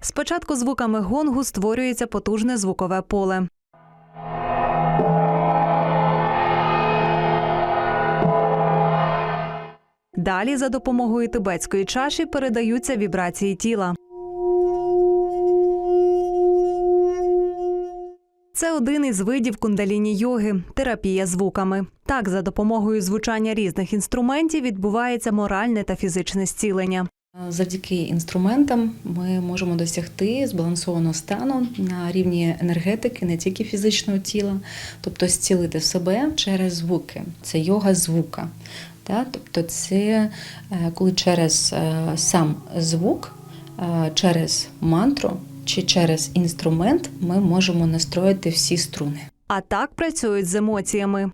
Спочатку звуками гонгу створюється потужне звукове поле. Далі за допомогою тибетської чаші передаються вібрації тіла. Це один із видів кундаліні йоги терапія звуками. Так, за допомогою звучання різних інструментів відбувається моральне та фізичне зцілення. Завдяки інструментам ми можемо досягти збалансованого стану на рівні енергетики, не тільки фізичного тіла, тобто зцілити себе через звуки. Це йога звука. Тобто, це е, коли через е, сам звук, е, через мантру чи через інструмент ми можемо настроїти всі струни. А так працюють з емоціями.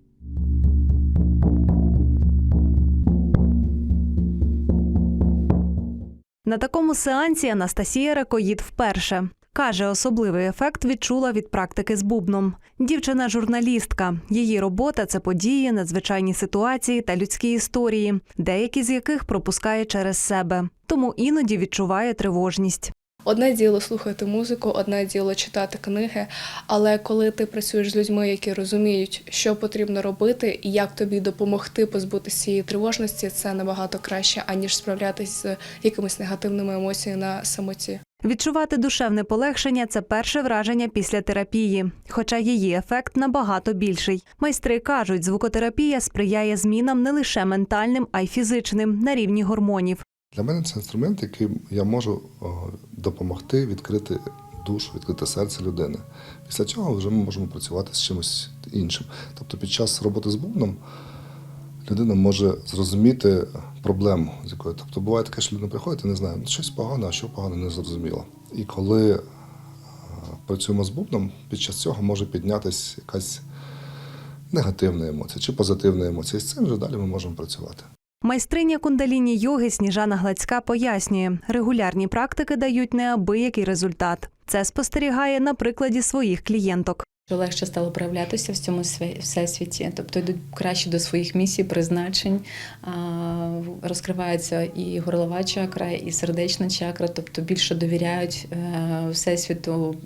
На такому сеансі Анастасія Ракоїд вперше. Каже, особливий ефект відчула від практики з бубном. Дівчина журналістка. Її робота це події, надзвичайні ситуації та людські історії, деякі з яких пропускає через себе. Тому іноді відчуває тривожність. Одне діло слухати музику, одне діло читати книги. Але коли ти працюєш з людьми, які розуміють, що потрібно робити і як тобі допомогти позбутися цієї тривожності, це набагато краще, аніж справлятися з якимись негативними емоціями на самоті. Відчувати душевне полегшення це перше враження після терапії, хоча її ефект набагато більший. Майстри кажуть, звукотерапія сприяє змінам не лише ментальним, а й фізичним на рівні гормонів. Для мене це інструмент, яким я можу допомогти відкрити душу, відкрити серце людини. Після чого вже ми можемо працювати з чимось іншим. Тобто під час роботи з бубном людина може зрозуміти проблему, з якою. Тобто буває таке, що людина приходить і не знає, ну, щось погане, а що погане, не зрозуміло. І коли е, працюємо з бубном, під час цього може піднятися якась негативна емоція чи позитивна емоція. І з цим вже далі ми можемо працювати. Майстриня кундаліні йоги Сніжана Гладська пояснює, регулярні практики дають неабиякий результат. Це спостерігає на прикладі своїх клієнток. Легше стало проявлятися в цьому всесвіті, тобто йдуть краще до своїх місій, призначень, розкривається і горлова чакра, і сердечна чакра, тобто більше довіряють е, всесвіту,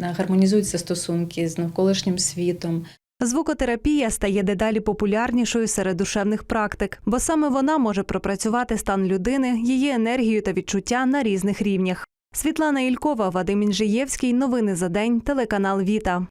гармонізуються стосунки з навколишнім світом. Звукотерапія стає дедалі популярнішою серед душевних практик, бо саме вона може пропрацювати стан людини, її енергію та відчуття на різних рівнях. Світлана Ількова, Вадим Інжиєвський. Новини за день. Телеканал Віта.